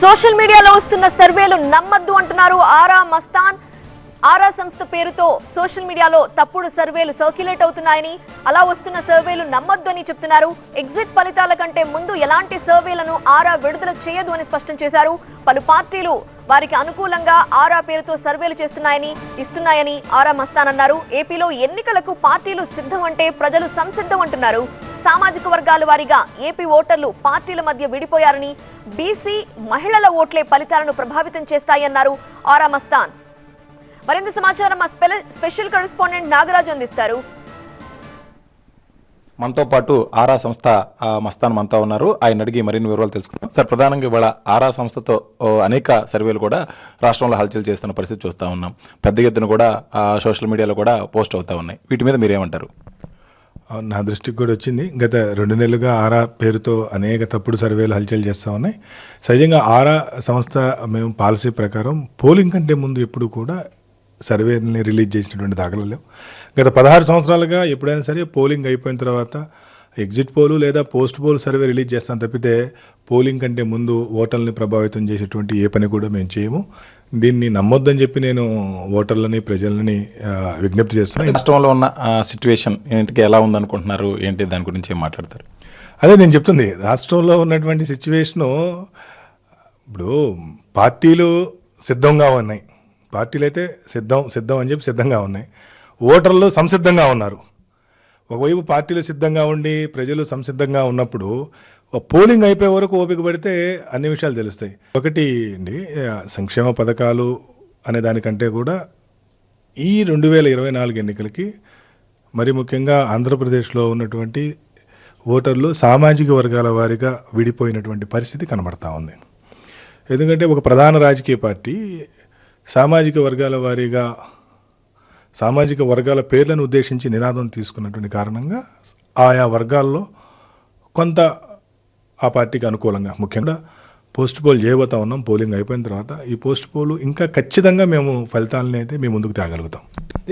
Social మీడియాలో వస్తున్న సర్వేలు నమ్మద్దు అంటున్నారు ఆరా మస్తాన్. ఆరా సంస్థ పేరుతో సోషల్ మీడియాలో తప్పుడు సర్వేలు సర్క్యులేట్ అవుతున్నాయని అలా వస్తున్న సర్వేలు నమ్మద్దు అని చెప్తున్నారు. ఎగ్జిట్ ఫలితాల కంటే ముందు ఎలాంటి సర్వేలను ఆరా విడుదల చేయదు అని స్పష్టం చేశారు. పలు పార్టీలు వారికి అనుకూలంగా ఆరా పేరుతో సర్వేలు చేస్తున్నాయని ఇస్తున్నాయని ఆరా మస్తాన్ అన్నారు. ఏపీలో ఎన్నికలకు పార్టీలు సిద్ధం అంటే ప్రజలు సంసిద్ధం అంటున్నారు. సామాజిక వర్గాల వారీగా ఏపీ ఓటర్లు పార్టీల మధ్య విడిపోయారని బీసీ మహిళల ఓట్లే ఫలితాలను ప్రభావితం చేస్తాయన్నారు ఆరా మస్తాన్. మరింత సమాచారం మా స్పెషల్ కరెస్పాండెంట్ నాగరాజు అందిస్తారు. మనతో పాటు ఆరా సంస్థ మస్తాన్ మనతో ఉన్నారు. ఆయన అడిగి మరిన్ని వివరాలు తెలుసుకుందాం. సార్ ప్రధానంగా ఇవాళ ఆరా సంస్థతో అనేక సర్వేలు కూడా రాష్ట్రంలో హల్చల్ చేస్తున్న పరిస్థితి చూస్తూ ఉన్నాం. పెద్ద ఎత్తున కూడా సోషల్ మీడియాలో కూడా పోస్ట్ అవుతా ఉన్నాయి. వీటి మీద మీరేమంటారు? నా దృష్టికి కూడా వచ్చింది. గత రెండు నెలలుగా ఆరా పేరుతో అనేక తప్పుడు సర్వేలు హల్చల్ చేస్తూ ఉన్నాయి. సహజంగా ఆరా సంస్థ మేము పాలసీ ప్రకారం పోలింగ్ కంటే ముందు ఎప్పుడు కూడా సర్వేని రిలీజ్ చేసినటువంటి దాఖలు గత పదహారు సంవత్సరాలుగా ఎప్పుడైనా సరే పోలింగ్ అయిపోయిన తర్వాత ఎగ్జిట్ పోలు లేదా పోస్ట్ పోల్ సర్వే రిలీజ్ చేస్తాం తప్పితే పోలింగ్ కంటే ముందు ఓటర్లని ప్రభావితం చేసేటువంటి ఏ పని కూడా మేము చేయము. దీన్ని నమ్మొద్దని చెప్పి నేను ఓటర్లని ప్రజలని విజ్ఞప్తి చేస్తున్నాను రాష్ట్రంలో ఉన్న సిచ్యువేషన్ ఇంతకీ ఎలా ఉందనుకుంటున్నారు? ఏంటి? దాని గురించి ఏం మాట్లాడతారు? అదే నేను చెప్తుంది. రాష్ట్రంలో ఉన్నటువంటి సిచ్యువేషను ఇప్పుడు పార్టీలు సిద్ధంగా ఉన్నాయి. పార్టీలు అయితే సిద్ధం సిద్ధం అని చెప్పి సిద్ధంగా ఉన్నాయి. ఓటర్లు సంసిద్ధంగా ఉన్నారు. ఒకవైపు పార్టీలు సిద్ధంగా ఉండి ప్రజలు సంసిద్ధంగా ఉన్నప్పుడు పోలింగ్ అయిపోయే వరకు ఓపిక పడితే అన్ని విషయాలు తెలుస్తాయి. ఒకటి అండి సంక్షేమ పథకాలు అనే దానికంటే కూడా ఈ రెండు వేల ఇరవై నాలుగు ఎన్నికలకి మరి ముఖ్యంగా ఆంధ్రప్రదేశ్లో ఉన్నటువంటి ఓటర్లు సామాజిక వర్గాల వారీగా విడిపోయినటువంటి పరిస్థితి కనబడతా ఉంది. ఎందుకంటే ఒక ప్రధాన రాజకీయ పార్టీ సామాజిక వర్గాల వారీగా సామాజిక వర్గాల పేర్లను ఉద్దేశించి నినాదం తీసుకున్నటువంటి కారణంగా ఆయా వర్గాల్లో కొంత ఆ పార్టీకి అనుకూలంగా. ముఖ్యంగా పోస్ట్ పోల్ చేయబోతా ఉన్నాం పోలింగ్ అయిపోయిన తర్వాత ఈ పోస్ట్ పోల్ ఇంకా ఖచ్చితంగా మేము ఫలితాలని అయితే మేము ముందుకు తేగలుగుతాం.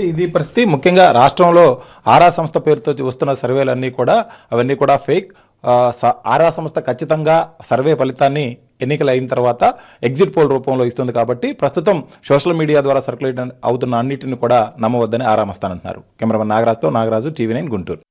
ఇది పరిస్థితి. ముఖ్యంగా రాష్ట్రంలో ఆరా సంస్థ పేరుతో వస్తున్న సర్వేలన్నీ కూడా అవన్నీ కూడా ఫేక్. స- ఆరా సంస్థ ఖచ్చితంగా సర్వే ఫలితాన్ని ఎన్నికలు అయిన తర్వాత ఎగ్జిట్ పోల్ రూపంలో ఇస్తుంది కాబట్టి ప్రస్తుతం సోషల్ మీడియా ద్వారా సర్క్యులేట్ అవుతున్న అన్నిటిని కూడా నమ్మవద్దని ఆరామస్తానంటున్నారు. కెమెరామన్ నాగరాజ్తో నాగరాజు టీవీ నైన్ గుంటూరు.